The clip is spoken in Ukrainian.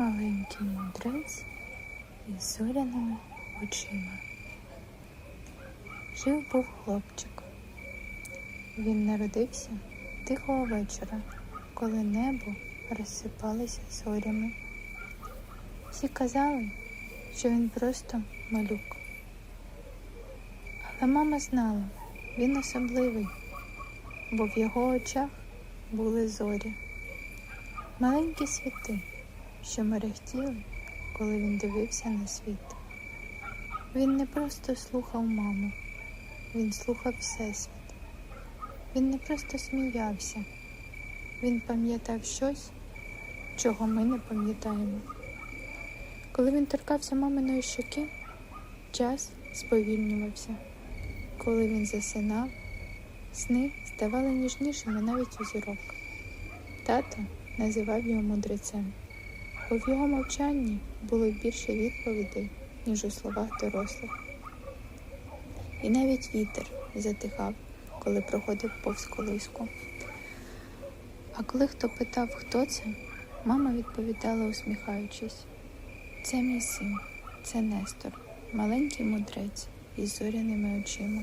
Маленький мудрець із зоряними очима. Жив був хлопчик. Він народився тихого вечора, коли небо розсипалося зорями. Всі казали, що він просто малюк. Але мама знала, він особливий, бо в його очах були зорі. Маленькі світи, що мерехтіли, коли він дивився на світ. Він не просто слухав маму, він слухав Всесвіт. Він не просто сміявся, він пам'ятав щось, чого ми не пам'ятаємо. Коли він торкався маминої щоки, час сповільнювався. Коли він засинав, сни ставали ніжнішими навіть у зірок. Тато називав його мудрецем, бо в його мовчанні було більше відповідей, ніж у словах дорослих. І навіть вітер затихав, коли проходив повз колиску. А коли хто питав, хто це, мама відповідала, усміхаючись: Це мій син, це Нестор, маленький мудрець із зоряними очима.